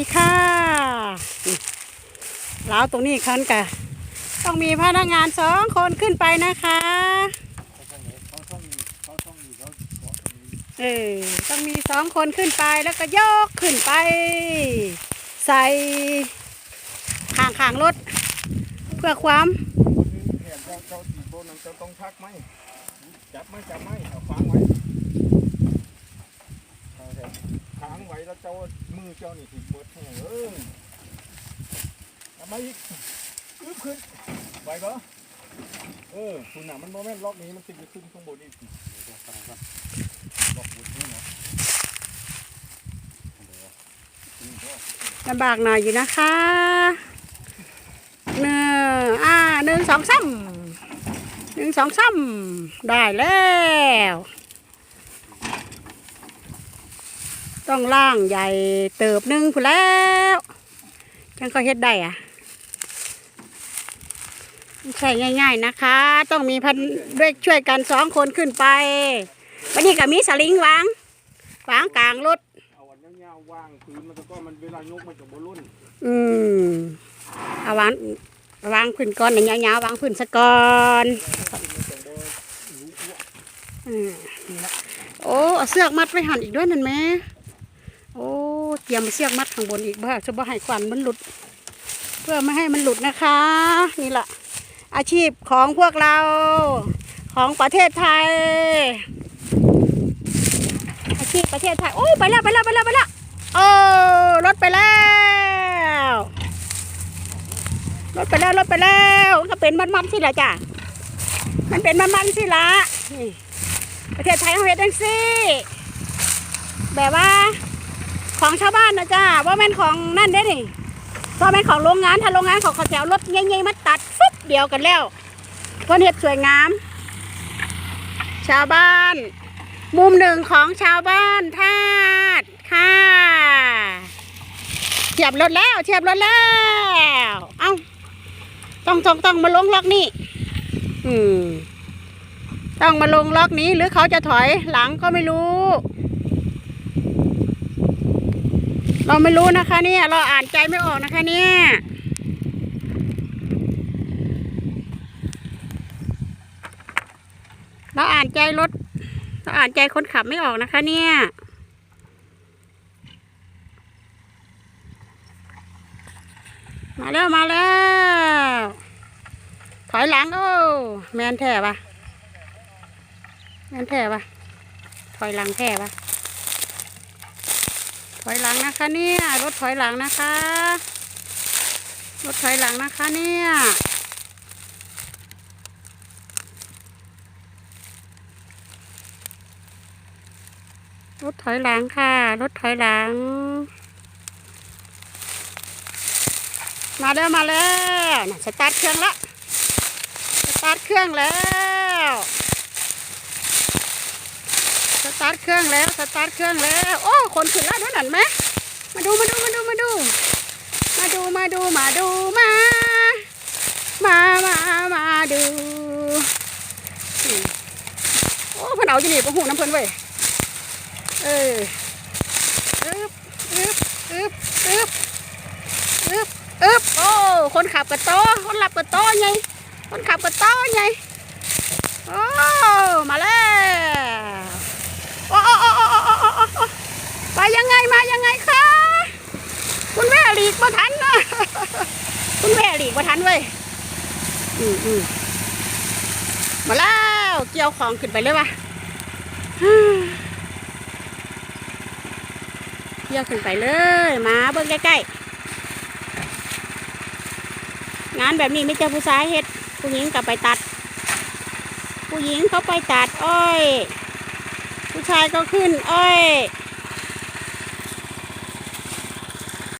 ดีค่ะแล้วตรงนี้คันกะต้องมีพนักงานสองคนขึ้นไปนะคะเออต้องมีสองคนขึ้นไปแล้วก็ยกขึ้นไป ใส่ข้างข้างรถ เพื่อความแทนเจ้าเจ้าตีโบนั้นเจ้าต้องชักไหมจับไหมจับไหมเอาฟังไว้เอาเถอะค้างไว้แล้วเจ้ามือ เจ้านี่ถึงเบิดแห้งเออทำไมอีกอึ๊บขึ้นไหวก็เออคุณหน่ะมันโมเมนต์ล็อกนี้มันติดอยู่ขึ้นข้างบนอีกเดี๋ยวฟังก่อนล็อกบนนี่เนาะนี่ก็ลำบากหน่อยอยู่นะคะหนึ่งอ่าหนึ่งสองซ้ำหนึ่งสองซ้ำได้แล้ว ต้องล่างใหญ่เติบหนึ่งพูนแล้วจังก็เฮ็ดได้อะไม่ใช่ง่าย ๆนะคะ ต้องมีพันด้วยช่วยกันสองคนขึ้นไป วันนี้ก็มีสลิงวางวางกลางรถเอาอันยาวๆวางพื้นมันก็มันเวลายกมันจะบรุ่นอืมเอาวางวางพื้นก่อนนะยาวๆวางพื้นซะก่อนมันจะบ่รู้อ้วกอืมนี่ละโอ้เอาเสือกมัดไว้หันอีกด้วยนั่นแม่ โอ้เตรียมเสือกมัดข้างบนอีกบ้าจะบ่ให้ควันมันหลุด เพื่อไม่ให้มันหลุดนะคะ นี่แหละอาชีพของพวกเราของประเทศไทย อาชีพประเทศไทย โอ้ไปแล้วไปแล้วไปแล้วไปแล้วโอ้รถไปแล้วรถไปแล้วรถไปแล้วก็เป็นมันๆสิละจ้ะมันเป็นมันๆสิละนี่ประเทศไทยเขาเฮ็ดจังซี่แบบว่า ของชาวบ้านนะจ้าว่าแม่นของนั่นได้นี่ว่าแม่นของโรงงานถ้าโรงงานของเขาแถวรถใหญ่ๆมาตัดฟึบเดียวกันแล้วเพื่อนเฮ็ดสวยงาม ชาวบ้าน มุมหนึ่งของชาวบ้านทาดค่ะเทียบรถแล้วเทียบรถแล้ว เอ้าต้องต้องต้องมาลงล็อกนี่ อืมต้องมาลงล็อกนี้หรือเขาจะถอยหลังก็ไม่รู้ เราไม่รู้นะคะเนี่ยเราอ่านใจไม่ออกนะคะเนี่ยเราอ่านใจรถเราอ่านใจคนขับไม่ออกนะคะเนี่ย มาแล้วมาแล้ว ถอยหลังโอ้แมนแท่ปะแมนแท่ปะถอยหลังแท่ปะ ถอยหลังนะคะเนี่ย รถถอยหลังนะคะ รถถอยหลังนะคะเนี่ยรถถอยหลังค่ะ รถถอยหลัง มาแล้วมาแล้วสตาร์ทเครื่องละสตาร์ทเครื่องแล้วสตาร์ทเครื่องแล้ว สตาร์ทเครื่องแล้ว โอ้ คนขึ้นแล้วด้วยนั่นไหมมาดูมาดูมาดูมาดู มาดูมาดูมาดูมา มามามาดูโอ้พิ่นเอาอยู่นี่ประหูน้ำเพิ่นเว้ยเอออึบอึบอึบอึบอึบอึบโอ้ คนขับกระโตคนขับกระโตไงคนขับกระโตไง กมาทันเว้ยอืมอืมมาแล้วเกี่ยวของขึ้นไปเลยวะเที่ยวขึ้นไปเลย มาเบิ่งใกล้ๆงานแบบนี้ไม่เจอผู้ชายเฮ็ดผู้หญิงกลับไปตัด ผู้หญิงเขาไปตัดอ้อย ผู้ชายก็ขึ้นอ้อย